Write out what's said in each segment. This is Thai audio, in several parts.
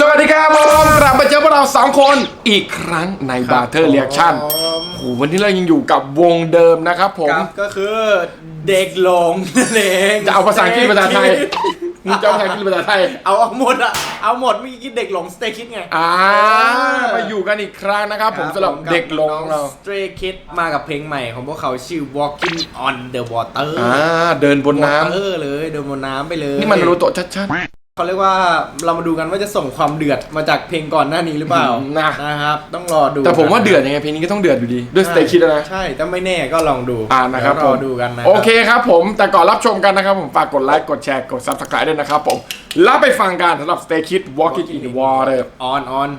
สวัสดีครับผมกลับมาเจอพวกเราสองคนอีกครั้งในบาร์เทอร์เรียกชั่นโอ้โหวันนี้เรายังอยู่กับวงเดิมนะครับผม ครับก็คือเด็กหลงนั่นเองจะเอาภาษาอังกฤษภาษาไทยมึงจะเอาภาษาอังกฤษภาษาไทย เอาเอาหมดอะเอาหมดเมื่อกี้คิดเด็กหลงสเตคิดไงอ่ามาอยู่กันอีกครั้งนะครับผมสำหรับเด็กลงของเราสเตรคิดมากับเพลงใหม่ของพวกเขาชื่อ Walking on the Water อ่าเดินบนน้เออเลยเดินบนน้ำไปเลยำนี่มันรู้โตะชัด เขาเรียกว่าเรามาดูกันว่าจะส่งความเดือดมาจากเพลงก่อนหน้านี้หรือเปล่าอืมนะ นะครับ ต้องรอดูๆแต่ผมว่าเดือดยังไงเพลงนี้ก็ต้องเดือดอยู่ดี ด้วยสเตคิดนะ ใช่แต่ไม่แน่ก็ลองดูอ่านะครับเดี๋ยวผรอมดูกันนะโอเคครับผมแต่ก่อนรับชมกันนะครับ ผมฝากกดไลค์กดแชร์กด subscribe ด้วยนะครับผมแล้วไปฟังกันสำหรับ Stay Kid Walking in the Water ออนออน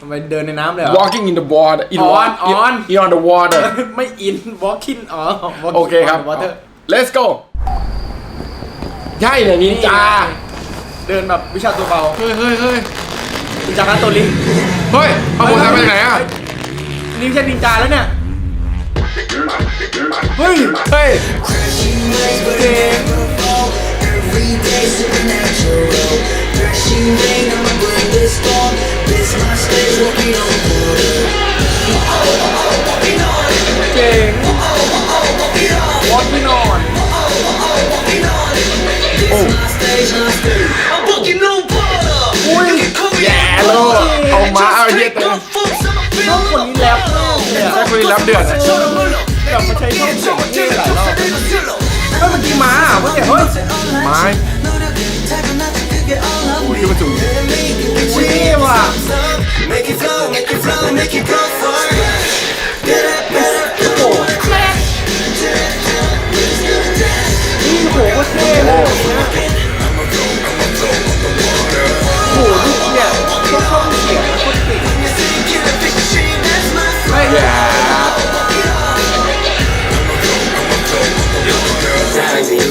ทำไมเดินในน้ำเลยเหรอ Walking in the water in On, wa- in- on. in on the water ไม่อิน walking อ๋อ walking โอเคครับ on the water let's go ใช่เลยนินจา เดินแบบวิชาตัวเบาเฮ้ยเฮ้ยเฮ้ยนินจาคัตโตลิงเฮ้ยเอาผมทำไปไหนอะนี่ไม่ใช่นินจาแล้วเนี่ยเฮ้ยเฮ้ยเก่ง คนนี้แรปมากเลยอะ ใช่คุยรับเดือดอะกลับมาใช้ช่องเสียงเท่หลายรอบเฮ้ยเมื่อกี้ม้าอะเมื่อกี้เฮ้ยไม้ โอ้ยขึ้นมาสูงอุ้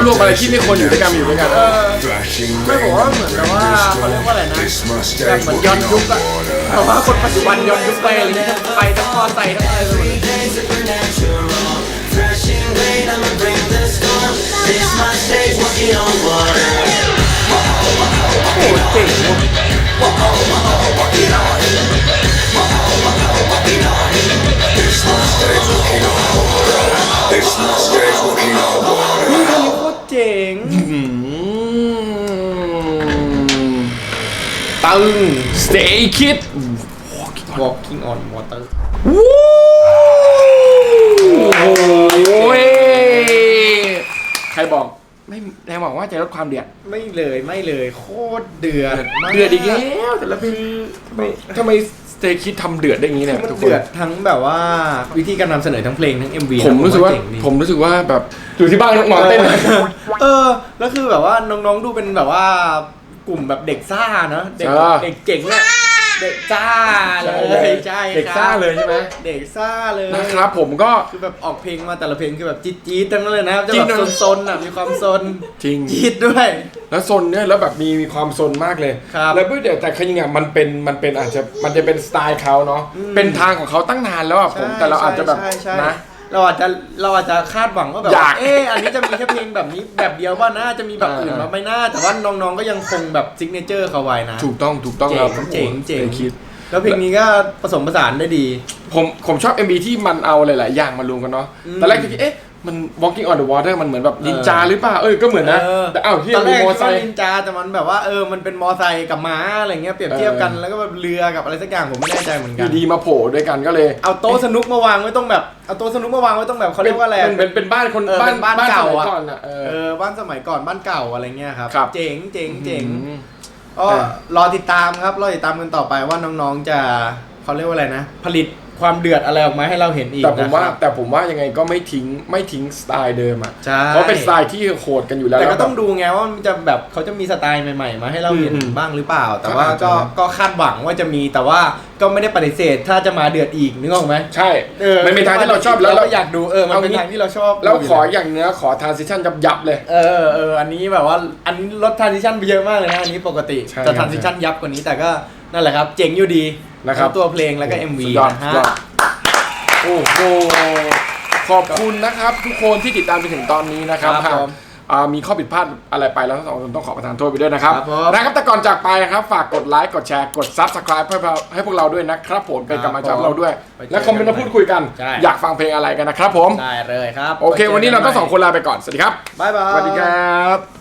รเท่เขารวมอะไรที่ไม่ควรอยู่ด้วยกันมาอยู่ด้วยกัน เออ Flashing ไม่บอกว่าเหมือนแบบว่าเขาเรียกว่าอะไรนะ This must แบบ stay เหมือนย้อนยุคอะแต่ว่าคนปัจจุบันย้อนยุคไปอะไรเงี้ยไปทั้งมอไซค์ทั้งอะไรไปหมดเลย supernatural Thrashing rain, I'ma bring the storm This my stage, walking on water โอ้โหเจ๋งว่ะ This must stay walking on water นี่คนนี้โคตร เจ๋งอืมตึง Stay Kid Walking on water วู้โอ้ยใครบอกไม่ใครบอกว่าจะลดความเดือด ไม่เลยไม่เลย โคตรเดือดมากเดือดอีกแล้วแต่ละเพลงทำไมทำไม Stay Kid ทำเดือดได้อย่างนี้เนี่ยมันทุกคน เดือดทั้งแบบว่าวิธีการนำเสนอทั้งเพลงทั้ง MV ผมรู้สึกว่า เจ๋งดีผมรู้สึกว่าแบบอยู่ที่บ้านนอนเต้น เออ แล้วคือแบบว่าน้องๆดูเป็นแบบว่ากลุ่มแบบเด็กซ่าเนอะเด็กอ่าเด็กเก่งเนี่ย เด็กซ่าเลยใช่เด็กซ่าเลยใช่ไหมเด็กซ่าเลยนะครับผมก็ คือแบบออกเพลงมาแต่ละเพลงคือแบบจี๊ดจี๊ดๆทั้งนั้นเลยนะจะจริแบงนะ บซนๆอะมีความซนจริง จี๊ดด้วย แล้วซนเนี่ยแล้วแบบมีมีความซนมากเลย ครับแล้วเดี๋ยวแต่คือจริงๆอะมันเป็นมันเป็นอาจจะมันจะเป็นสไตล์เขาเนาะเป็นทางของเขาตั้งนานแล้วอะผมใช่แต่เราอาจจะแบบใช่ใช่นะ เราอาจจะเราอาจจะคาดหวังว่าแบบอยากเอออันนี้จะมีแค่เพลงแบบนี้แบบเดียวว่าน่าจะมีแบบอื่นอ่ามาไม่น่า แต่ว่าน้องๆก็ยังคงแบบซิกเนเจอร์เขาไว้นะ ถูกต้องถูกต้องเจ๋งแล้วครับเจ๋งเจ๋งผมคิดแล้วเพลงนี้ก็ผสมผสานได้ดี ผมผมชอบ MV ที่มันเอาหลาย ๆ อย่างมารวมกันเนาะอืมตอนแรกก็คิดเอ๊ะ มัน walking on the water มันเหมือนแบบนินจาหรือเปล่า เออ ก็เหมือนนะเออแต่อ้าวที่ตอนแรมีกมอคิดไซว่าค์ นินจาแต่มันแบบว่าเออมันเป็นมอไซค์กับม้าอะไรเงี้ยเปรียบเทียบกันเออ แล้วก็แบบเรือกับอะไรสักอย่างผมไม่แน่ใจเหมือนอกันยู่ดีมาโผล่ด้วยกันก็เลยเอาโต๊ะสนุกมาวางไว้ตรงแบบเอาโต๊ะสนุกมาวางไว้ตรงแบบเขาเรียกว่าอะไรอะเป็นเป็นเป็นบ้านคนเออเป็นบ้านเก่าสมัยอะก่อนอะเอเอออบ้านสมัยก่อนบ้านเก่าอะไรเงี้ยครับ ครับ เจ๋งเจ๋งเจ๋งอืม ก็เออ รอติดตามครับรอติดตามกันต่อไปว่าน้องๆจะเขาเรียกว่าอะไรนะ ผลิต ความเดือดอะไรออกมาให้เราเห็นอีกแต่ผมว่านะครับแต่ผมว่ายังไงก็ไม่ทิ้งไม่ทิ้งสไตล์เดิมอะใช่ เพราะเป็นสไตล์ที่โหดกันอยู่แล้วแต่ก็ล้วต้องดูไงว่ามันจะแบบเขาจะมีสไตล์ใหม่ๆ มาให้เราเห็นอืมบ้างหรือเปล่า แต่ว่าก็อาจจะก็นะก็คาดหวังว่าจะมีแต่ว่าก็ไม่ได้ปฏิเสธถ้าจะมาเดือดอีกนึกออกไหมใช่เออมันเป็นทางที่เราชอบแล้วเราเราก็อยากดูเออมันเป็นเอางี้ทางที่เราชอบแล้วดูขออย่างเนื้อขอทานซิชั่นยับยับๆเลย เออเอออันนี้แบบว่าอันนี้ลดทรานซิชันไปเยอะมากเลยนะอันนี้ปกติใช่จะคทรับรานซิชันยับกว่านี้แต่ก็ นั่นแหละครับ เจ๋งอยู่ดีนะครับ ทั้งตัวเพลงแล้วก็ MV สุดยอดนะฮะสุดยอดโอ้โหขอบคุณนะครับ ทุกคนที่ติดตามไปถึงตอนนี้นะครับครับหากผมอ่ามีข้อผิดพลาดอะไรไปแล้วทั้งสองคนต้องขอประทานโทษไปด้วยนะครับ ครับผมนะครับแต่ก่อนจากไปนะครับ ฝากกดไลค์กดแชร์กด Subscribe ให้เราให้พวกเราด้วยนะครับผมเป็นกำลังใจให้เราด้วย ไปเจอกันและคอมเมนต์มาพูดคุยกัน ใช่ อยากฟังเพลงอะไรกันนะครับผม ได้เลยครับโอเค วันนี้เราต้องสองคนลาไปก่อน สวัสดีครับ บ๊ายบาย สวัสดีครับ